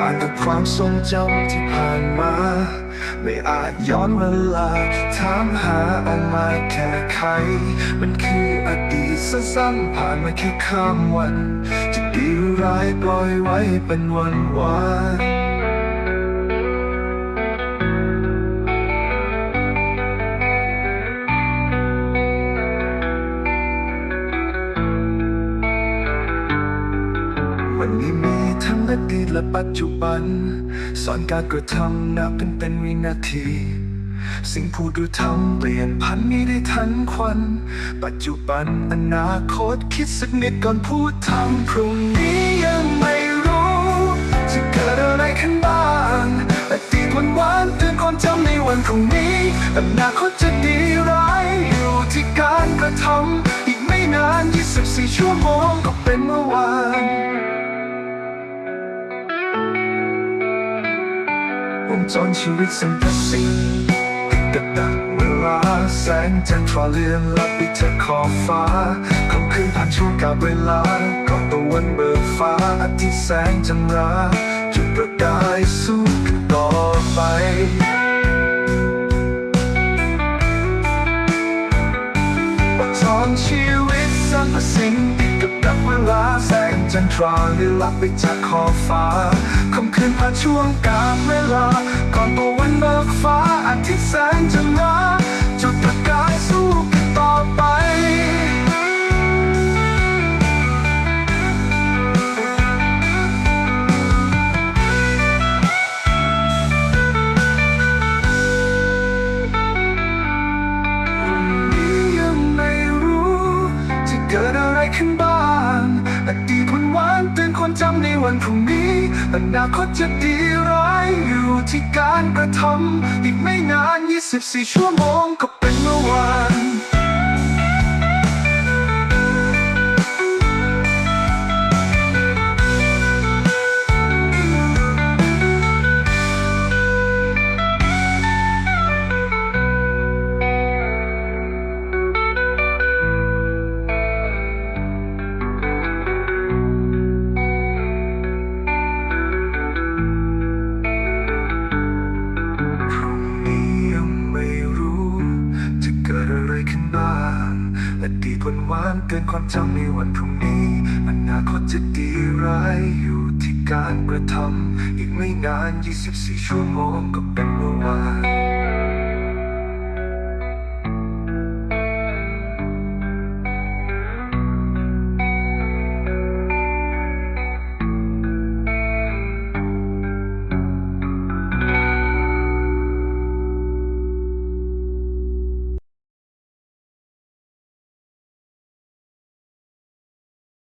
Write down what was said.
อ่านกับความทรงจำที่ผ่านมา ไม่อาจย้อนเวลา ถามหาเอามาแค่ไข มันคืออดีตสั้นๆผ่านมาแค่ข้ามวัน จะดีหรือร้ายปล่อยไว้เป็นวันวาน วันนี้มีทั้งอดีตและปัจจุบัน สอนการกระทำนับเป็นเป็นวินาที สิ่งพูดหรือทำเปลี่ยนพันไม่ได้ทันควัน ปัจจุบันอนาคตคิดสักนิดก่อนพูดทำพรุ่งนี้ยังไม่รู้ จะเกิดอะไรขึ้นบ้างอดีตวันวานเตือนความจำในวันพรุ่งนี้อนาคตจะดีร้ายอยู่ที่การกระทำอีกไม่นาน24ชั่วโมงก็เป็นเมื่อวาน วงจรชีวิตสัมพัสีติดดักเวลาแสงจันทราเลือนลับไปจากขอบฟ้าคำคืนผ่านช่วงกับเวลาก่อนตะวันเบิกฟ้าอาทิตย์แสงจันทราจุดประกายสู้กันต่อไปตอนชีวิตสรรพสิ่งติดกับดักเวลาแสง จันทราลือลับไปจากขอบฟ้าคำคืนผ่านช่วงกาลเวลา ก่อนตัววันเบิกฟ้าอาทิตย์แสงจันทรา วันพรุ่งนี้อนาคตจะดีร้ายอยู่ที่การกระทำอีกไม่นาน 24 ชั่วโมงก็ อดีตวันวานเกินความจำในวันพรุ่งนี้อนาคตจะดีร้ายอยู่ที่การกระทำอีกไม่นาน 24 ชั่วโมงก็เป็นเมื่อวาน